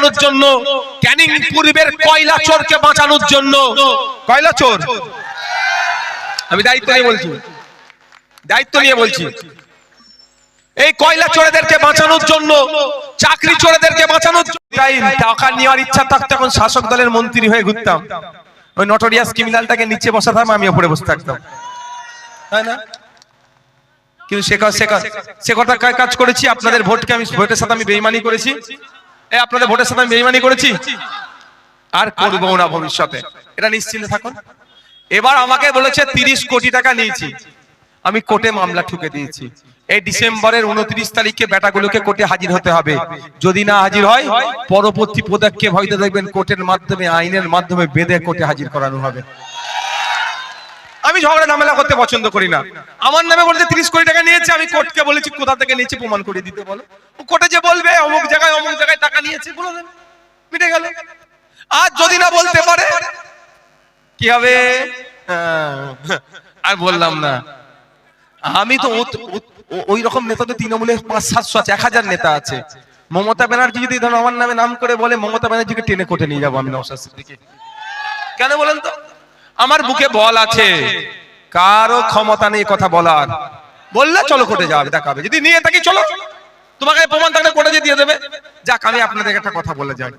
বাঁচানোর জন্য, ক্যানিং পূর্বের কয়লা চোরকে বাঁচানোর জন্য। কয়লা চোর? আমি দায়িত্ব নিয়ে বলছি। দায়িত্ব নিয়ে বলছি। এই কয়লা চোরেদেরকে বাঁচানোর জন্য, চাকরি চোরেদেরকে বাঁচানোর জন্য। টাকা নেওয়ার ইচ্ছা থাকতো, এখন শাসক দলের মন্ত্রী হয়ে ঘুরতাম। ওই নটোরিয়াস ক্রিমিনালটাকে নিচে বসাতাম আমি উপরে বসে থাকতাম। তাই না? কিন্তু সে কা- সে কথা কাজ করেছি, আপনাদের ভোটকে আমি ভোটের সাথে আমি বেইমানি করেছি। এ, আপনাদের ভোটের সাথে আমি বেইমানি করেছি। আর করব না ভবিষ্যতে। এটা নিশ্চিন্ত থাকুন। এবার আমাকে বলেছে তিরিশ কোটি টাকা নিয়েছি। আমি কোর্টে মামলা ঠুকে দিয়েছি। এই ডিসেম্বরের উনত্রিশ তারিখে বেটাগুলোকে কোর্টে হাজির হতে হবে। যদি না হাজির হয়, পরবর্তী পদক্ষেপ হয়তো দেখবেন কোর্টের মাধ্যমে, আইনের মাধ্যমে বেঁধে কোর্টে হাজির করানো হবে। আমি ঝগড়া ঝামেলা করতে পছন্দ করি না। আমার নামে বলতে তিরিশ কোটি টাকা নিয়েছে, আমি কোর্টকে বলেছি, কোথা থেকে নিয়েছি প্রমাণ করে দিতে বলো। কোর্টে যে বলবে, অমুক জায়গায় অমুক জায়গায় টাকা নিয়েছে, বলে দেন মিটে গেল। আর যদি না বলতে পারে, কি হবে? আর বললাম না। আমি তো ওই রকম নেতা তো তৃণমূলের পাঁচ, সাতশো আছে, এক হাজার নেতা আছে। মমতা ব্যানার্জি যদি ধরো আমার নামে নাম করে বলে, মমতা ব্যানার্জিকে টেনে কোটে নিয়ে যাব আমি নওশাদ সিদ্দিকী। কেন বলেন তো? আমার বুকে বল আছে। কারও ক্ষমতা নেই কথা বলার। বললে চলো কোর্টে যাবে দেখাবে যদি নিয়ে থাকি চলো। তোমাকে প্রমাণ থাকলে কোর্টে যে দিয়ে দেবে। যাক আমি আপনাদের একটা কথা বলে যাই।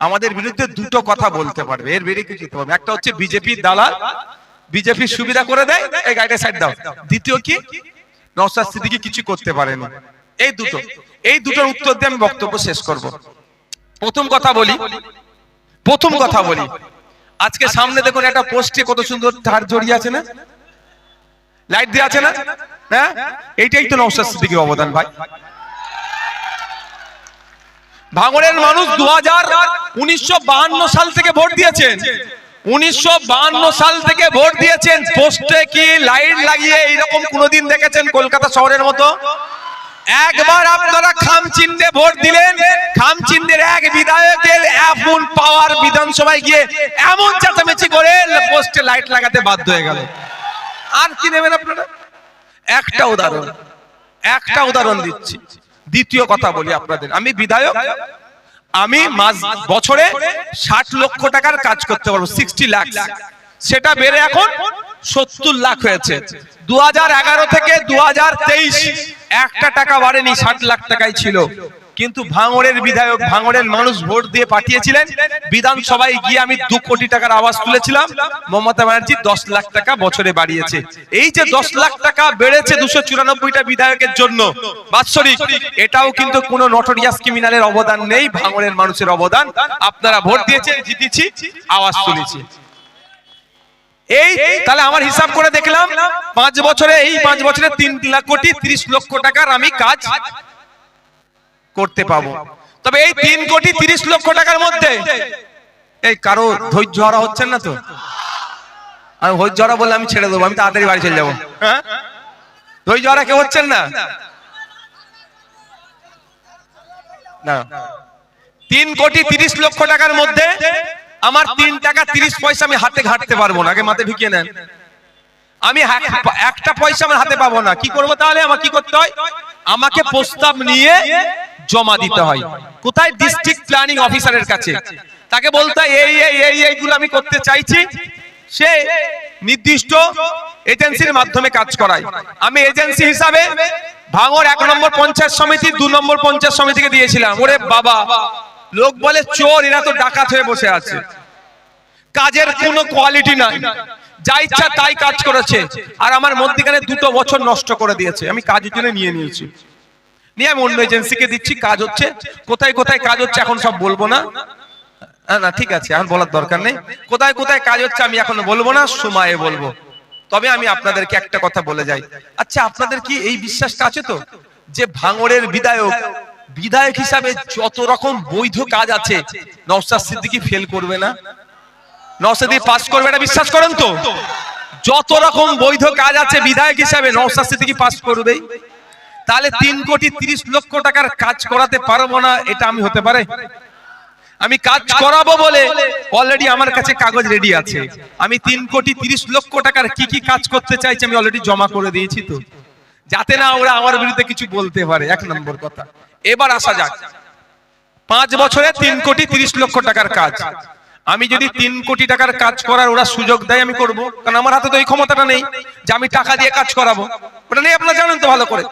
আমাদের বিরুদ্ধে দুটো কথা বলতে পারবে। এর বেরিয়ে কিছু পারবে একটা হচ্ছে বিজেপির দালাল। বিজেপি সুবিধা করে দেয়। এই গাড়িটা সাইড দাও। দ্বিতীয় কি? নওশাদ সিদ্দিকী কিছু করতে পারেনি। এই দুটো। এই দুটোর উত্তর দিয়ে আমি বক্তব্য শেষ করব। প্রথম কথা বলি। প্রথম কথা বলি। আজকে সামনে দেখুন একটা পোস্টে কত সুন্দর তার জড়িয়ে আছে না? লাইট দিয়ে আছে না? হ্যাঁ? এইটাই তো নওশাদ সিদ্দিকীর অবদান ভাই। ভাঙড়ের মানুষ দু হাজার উনিশশো সাল থেকে ভোট দিয়েছেন। উনিশশো সাল থেকে ভোট দিয়েছেন। পোস্টে কি লাইট লাগিয়ে এইরকম কোনোদিন দেখেছেন কলকাতা শহরের মতো? একবার আপনারা খাম চিহ্নে ভোট দিলেন। খাম চিহ্নের এক বিধায়কের এমন পাওয়ার বিধানসভায় গিয়ে এমন চেঁচামেচি করে পোস্টে লাইট লাগাতে বাধ্য হয়ে গেল। আর কি নেবেন আপনারা? একটা উদাহরণ। একটা উদাহরণ দিচ্ছি। দ্বিতীয় কথা বলি আপনাদের। আমি বিধায়ক। আমি মাস বছরে ষাট লক্ষ টাকার কাজ করতে পারব সিক্সটি লাখ সেটা বেড়ে এখন সত্তর লাখ হয়েছে। দুহাজার এগারো থেকে দু একটা টাকা বাড়েনি, ষাট লাখ টাকাই ছিল। কিন্তু ভাঙড়ের বিধায়ক, ভাঙড়ের মানুষ ভোট দিয়ে পাঠিয়েছিলেন। বিধানসভায় গিয়ে আমি দু কোটি টাকার আওয়াজ তুলেছিলাম। মমতা ব্যানার্জি দশ লাখ টাকা বছরে বাড়িয়েছে। এই যে দশ লাখ টাকা বেড়েছে দুশো চুরানব্বইটা বিধায়কের জন্য, বাৎসরিক, এটাও কিন্তু কোনো নটোরিয়াস ক্রিমিনালের অবদান নেই, ভাঙড়ের মানুষের অবদান। আপনারা ভোট দিয়েছেন, জিতেছি, আওয়াজ তুলেছি। এই, তাহলে আমার হিসাব করে দেখলাম, পাঁচ বছরে, এই পাঁচ বছরে তিন লাখ কোটি ত্রিশ লক্ষ টাকার আমি কাজ করতে পাবো। তবে এই তিন কোটি তিরিশ লক্ষ টাকার মধ্যে, এই কারও ধৈর্য হারা হচ্ছেন না তো? আমি ধৈর্য হারা বললে আমি ছেড়ে দেবো, আমি তাড়াতাড়ি বাড়ি চলে যাব। হ্যাঁ? ধৈর্য হারা কেউ হচ্ছেন না? না। তিন কোটি তিরিশ লক্ষ টাকার মধ্যে আমার তিন টাকা তিরিশ পয়সা আমি হাতে ঘাটতে পারব না। আগে মাথায় ঢুকিয়ে নেন। আমি একটা পয়সা আমার হাতে পাবো না। কি করব তাহলে? আমার কি করতে হয়? আমাকে প্রস্তাব নিয়ে জমা দিতে হয়। কোথায়? ডিস্ট্রিক্ট প্ল্যানিং অফিসারের কাছে। তাকে বলতে হয়, এই এই এই এইগুলো আমি করতে চাইছি। সে নির্দিষ্ট এজেন্সির মাধ্যমে কাজ করায়। আমি এজেন্সি হিসাবে ভাঙর এক নম্বর পঞ্চায়েত সমিতি দু নম্বর পঞ্চায়েত সমিতিকে দিয়েছিলাম। ওরে বাবা! লোক বলে চোর এরা তো ডাকাত হয়ে বসে আছে। কাজের কোনো কোয়ালিটি নাই। যা ইচ্ছা তাই কাজ করেছে। আর আমার মধ্যখানে দুটো বছর নষ্ট করে দিয়েছে। আমি কাজের জন্য নিয়ে নিয়েছি। নিয়ে আমি অন্য এজেন্সিকে দিচ্ছি কাজ হচ্ছে। কোথায় কোথায় কাজ হচ্ছে এখন সব বলব না। না, ঠিক আছে এখন বলার দরকার নেই। কোথায় কোথায় কাজ হচ্ছে আমি এখন বলব না সময়ে বলব। তবে আমি আপনাদেরকে একটা কথা বলে যাই। আচ্ছা আপনাদের কি এই বিশ্বাসটা আছে তো? যে ভাঙড়ের বিধায়ক বিধায়ক হিসাবে যত রকম বৈধ কাজ আছে, নওশাদ সিদ্দিকী ফেল করবে না? নওশাদি পাস করবে এটা বিশ্বাস করেন তো? যত রকম বৈধ কাজ আছে, বিধায়ক হিসাবে নওশাদ সিদ্দিকী পাস করবেই। তাহলে তিন কোটি তিরিশ লক্ষ টাকার কাজ করাতে পারব না, এটা আমি হতে পারে? আমি কাজ করাবো বলে অলরেডি আমার কাছে কাগজ রেডি আছে। আমি তিন কোটি তিরিশ লক্ষ টাকার কি কি কাজ করতে চাইছি, আমি অলরেডি জমা করে দিয়েছি তো। যাতে না ওরা আমার বিরুদ্ধে কিছু বলতে পারে, এক নম্বর কথা। এবার আসা যাক। পাঁচ বছরে তিন কোটি তিরিশ লক্ষ টাকার কাজ। আমি যদি তিন কোটি টাকার কাজ করার ওরা সুযোগ দেয়, আমি করব। কারণ আমার হাতে তো এই ক্ষমতাটা নেই যে আমি টাকা দিয়ে কাজ করাবো। ওটা নেই আপনারা জানেন তো ভালো করে।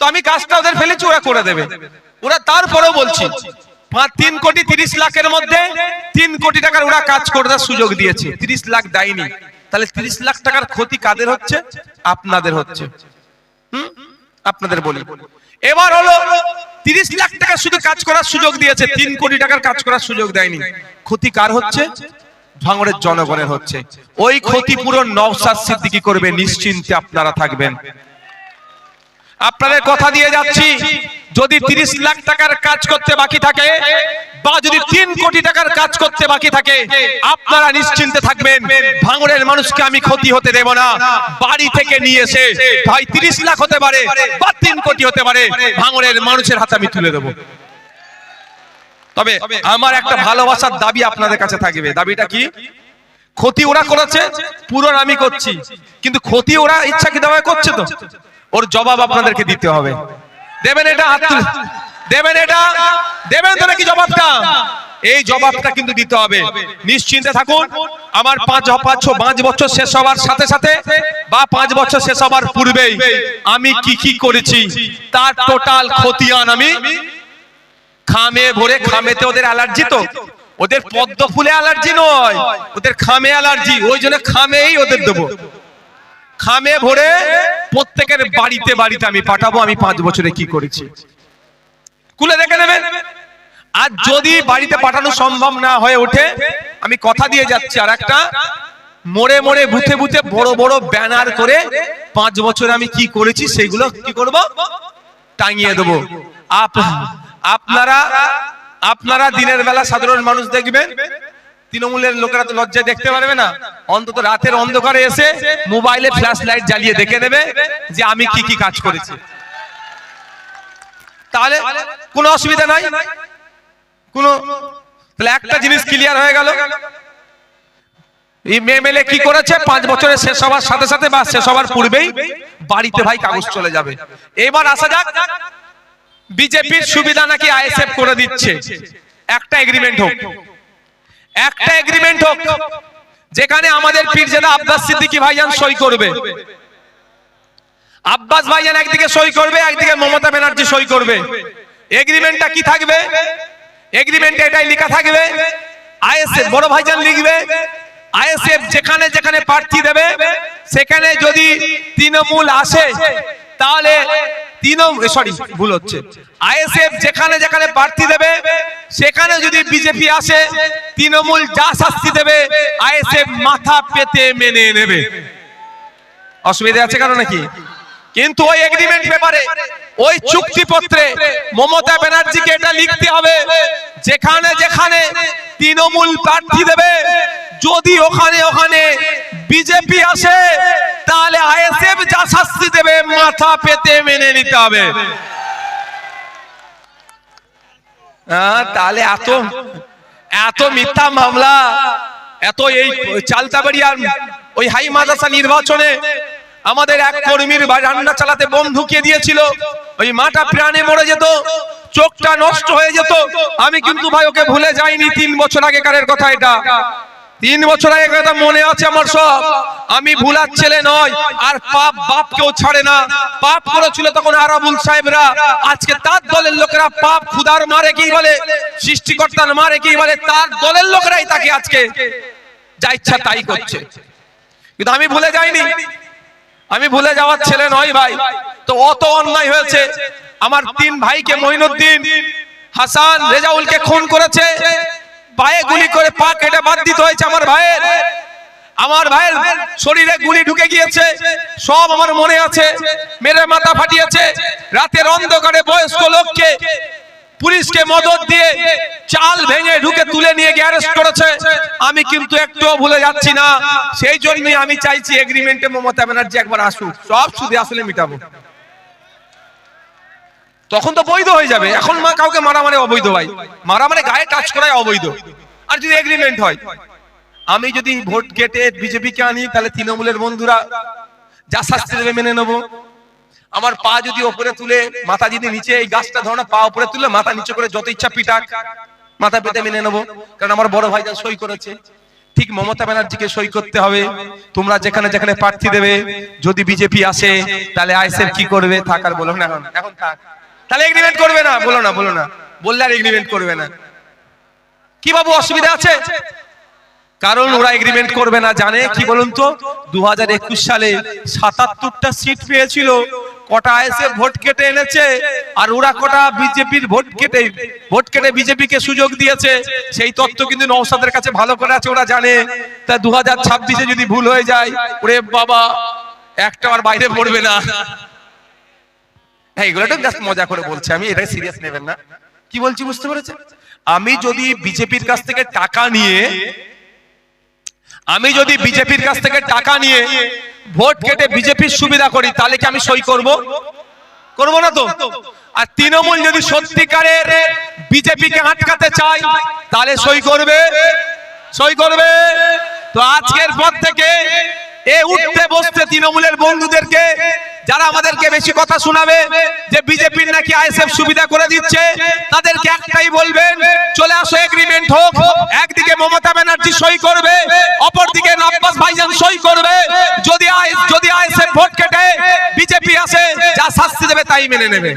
তো আমি কাজটা ওদের ফেলেছি, ওরা করে দেবে। ওরা তারপরেও বলছি তিন কোটি তিরিশ লাখের মধ্যে তিন কোটি টাকার ওরা কাজ করার সুযোগ দিয়েছে। তিরিশ লাখ দেয়নি। তাহলে তিরিশ লাখ টাকার ক্ষতি কাদের হচ্ছে? আপনাদের হচ্ছে? আপনাদের বলি। এবার হলো তিরিশ লাখ টাকা শুধু কাজ করার সুযোগ দিয়েছে, তিন কোটি টাকার কাজ করার সুযোগ দেয়নি। ক্ষতি কার হচ্ছে? ভাঙড়ের জনগণের হচ্ছে। ওই ক্ষতিপূরণ নবসাদ সিদ্দিকি করবে, নিশ্চিন্তে আপনারা থাকবেন। আপনাদের কথা দিয়ে যাচ্ছি। যদি তিরিশ লাখ টাকার কাজ করতে বাকি থাকে বা যদি তিন কোটি টাকার কাজ করতে বাকি থাকে, আপনারা নিশ্চিন্তে থাকবেন, ভাঙড়ের মানুষকে আমি ক্ষতি হতে দেব না। বাড়ি থেকে নিয়ে এসে ভাই তিরিশ লাখ হতে পারে বা তিন কোটি হতে পারে, ভাঙড়ের মানুষের হাতে আমি তুলে দেবো। তবে আমার একটা ভালোবাসার দাবি আপনাদের কাছে থাকবে। দাবিটা কি? ক্ষতি ওরা করেছে, পূরণ আমি করছি। কিন্তু ক্ষতি ওরা ইচ্ছাকৃতভাবে করছে তো। ওর জবাব আপনাদেরকে দিতে হবে। দেবেন এটা হাত তুলে। দেবেন এটা? দেবেন তো নাকি জবাবটা? এই জবাবটা কিন্তু দিতে হবে। নিশ্চিন্তে থাকুন। আমার পাঁচ পাঁচ পাঁচ বছর শেষ হওয়ার সাথে সাথে বা পাঁচ বছর শেষ হওয়ার পূর্বেই আমি কি কি করেছি, তার টোটাল খতিয়ান আমি খামে ভরে, খামেতে ওদের অ্যালার্জি তো। ওদের পদ্ম ফুলে অ্যালার্জি নয়, ওদের খামে অ্যালার্জি ওই জন্য খামেই ওদের দেবো। খামে ভরে প্রত্যেকের বাড়িতে বাড়িতে আমি পাঠাবো, আমি পাঁচ বছরে কি করেছি। কুলে দেখে নেবেন আর যদি বাড়িতে পাঠানো সম্ভব না হয়ে ওঠে, আমি কথা দিয়ে যাচ্ছি আর একটা মোড়ে মোড়ে বুথে বুথে বড় বড় ব্যানার করে পাঁচ বছর আমি কি করেছি সেগুলো কি করব? টাঙিয়ে দেবো। আপ আপনারা আপনারা দিনের বেলা সাধারণ মানুষ দেখবেন, তৃণমূলের লোকেরা তো লজ্জায় দেখতে পারবে না। অন্তত রাতের অন্ধকারে এসে মোবাইলে ফ্ল্যাশ লাইট জ্বালিয়ে দেখে নেবে যে আমি কি কি কাজ করেছি। তাহলে কোনো অসুবিধা নাই। কোনো একটা জিনিস ক্লিয়ার হয়ে গেল। এমএলএ কি করেছে? পাঁচ বছরের শেষ হওয়ার সাথে সাথে বা শেষ হওয়ার পূর্বেই বাড়িতে ভাই কাগজ চলে যাবে। এবার আসা যাক, বিজেপির সুবিধা নাকি আইএসএফ করে দিচ্ছে। একটা এগ্রিমেন্ট হোক। একটা এগ্রিমেন্ট হোক। যেখানে আমাদের পীরজাদা আব্বাস সিদ্দিকী ভাইজান সই করবে। আব্বাস ভাইজান একদিকে সই করবে, একদিকে মমতা ব্যানার্জি সই করবে। এগ্রিমেন্টটা কি থাকবে? এগ্রিমেন্টে এটাই লেখা থাকবে। আইএসএফ, বড় ভাইজান লিখবে। আইএসএফ যেখানে যেখানে প্রার্থী দেবে, সেখানে যদি তৃণমূল আসে, তাহলে তৃণমূল সরি ভুল হচ্ছে। আইএসএফ যেখানে যেখানে প্রার্থী দেবে, সেখানে যদি বিজেপি আসে, তৃণমূল যা শাস্তি দেবে, আইএসএফ মাথা পেতে মেনে নেবে। অসুবিধা আছে কারণ নাকি? কিন্তু ওই এগ্রিমেন্ট পেপারে ওই চুক্তিপত্রে মমতা ব্যানার্জিকে এটা লিখতে হবে। যেখানে যেখানে তৃণমূল প্রার্থী দেবে, যদি ওখানে ওখানে বিজেপি আসে, তাহলে আইএসএফ যা শাস্তি দেবে, মাথা পেতে মেনে নিতে হবে। তাহলে এত এত মিথ্যা মামলা, এত এই চালতাবাড়িয়ার ওই হাই মাদ্রাসা নির্বাচনে আমাদের এক কর্মীর রান্না চালাতে বোম ঢুকিয়ে দিয়েছিল। ওই মাটা প্রাণে মরে যেত, চোখটা নষ্ট হয়ে যেত। আমি কিন্তু ভাই ওকে ভুলে যাইনি, তিন বছর আগেকারের কথা এটা। তিন বছর আগে কথা মনে আছে আমার সব। আমি ভুলার ছেলে নয়, আর পাপ বাপ কেউ ছাড়ে না। পাপ করেছিল তখন আরাবুল সাহেবরা। আজকে তার দলের লোকেরা পাপ খুদার মারে কি বলে? সৃষ্টিকর্তার মারে কি বলে? তার দলের লোকেরাই তাকে আজকে, যা ইচ্ছা তাই করছে। কিন্তু আমি ভুলে যাইনি। আমি ভুলে যাওয়ার ছেলে নয় ভাই। তো অত অন্যায় হয়েছে। আমার তিন ভাইকে মহিনুদ্দিন হাসান, রেজাউলকে খুন করেছে। পায়ে গুলি করে পা কেটে বাদ দিতে হয়েছে আমার ভাইয়ের। আমার ভাইয়ের শরীরে গুলি ঢুকে গিয়েছে। সব আমার মনে আছে। মেরে মাথা ফাটিয়েছে। রাতের অন্ধকারে বয়স্ক লোককে পুলিশকে মদত দিয়ে চাল ভেঙে ঢুকে তুলে নিয়ে গিয়ে অ্যারেস্ট করেছে। আমি কিন্তু একটুও ভুলে যাচ্ছি না। সেই জন্যই আমি চাইছি এগ্রিমেন্টে মমতা ব্যানার্জি একবার আসুক। সব সুদে আসলে মিটাবো। তখন তো বৈধ হয়ে যাবে। এখন মা কাউকে মারা মানে অবৈধ ভাই। মারা মানে গায়ে টাচ করাই অবৈধ। আর যদি এগ্রিমেন্ট হয়, আমি যদি ভোট কেটে বিজেপিকে আনি, তাহলে তৃণমূলের বন্ধুরা যা শাস্তি দেবে মেনে নেব। আমার পা যদি ওপরে তুলে মাথা যদি নিচে, এই গাছটা ধরো পা উপরে তুলে মাথা নিচে করে যত ইচ্ছা পিটাক, মাথা পেতে মেনে নেব। কারণ আমার বড় ভাইজান সই করেছে, ঠিক মমতা ব্যানার্জিকে সই করতে হবে। তোমরা যেখানে যেখানে প্রার্থী দেবে, যদি বিজেপি আসে, তাহলে আইসেফ কি করবে? থাকার বলো না, এখন এখন থাক। তাহলে এগ্রিমেন্ট করবে না, বলো না বলো না। বললে আর এগ্রিমেন্ট করবে না। কি বাবু, অসুবিধা আছে? কারণ ওরা এগ্রিমেন্ট করবে না, জানে? কি বলুন তো? দু হাজার একুশ সালে সাতাত্তরটা সিট পেয়েছিল। কটা এসে ভোট কেটে এনেছে, আর ওরা কটা বিজেপির ভোট কেটে ভোট কেটে বিজেপিকে সুযোগ দিয়েছে, সেই তথ্য কিন্তু নৌসাদের কাছে ভালো করে আছে, ওরা জানে। তা দু হাজার ছাব্বিশে যদি ভুল হয়ে যায়, ওরে বাবা, একটা আর বাইরে পড়বে না। হ্যাঁ এগুলো মজা করে বলছি, আমি এটাই সিরিয়াস নেবেন না। কি বলছি বুঝতে পেরেছেন? আমি যদি বিজেপির কাছ থেকে টাকা নিয়ে আমি যদি বিজেপির কাছ থেকে টাকা নিয়ে ভোট কেটে বিজেপির সুবিধা করি তাহলে কি আমি সই করব? করব? না তো? আর তৃণমূল যদি সত্যিকারের বিজেপিকে আটকাতে চাই তাহলে সই করবে। সই করবে। তো আজকের পর থেকে এ উঠতে বসতে তৃণমূলের বন্ধুদেরকে যারা আমাদেরকে বেশি কথা শোনাবে, যে বিজেপির নাকি আইএসএফ সুবিধা করে দিচ্ছে, তাদেরকে একটাই বলবেন, চলে আসো এগ্রিমেন্ট হোক, একদিকে মমতা ব্যানার্জি সই করবে, অপরদিকে আব্বাস ভাইজান সই করবে, যদি যদি আইএসএফ ভোট কেটে বিজেপি আসে, যা শাস্তি দেবে তাই মেনে নেবে।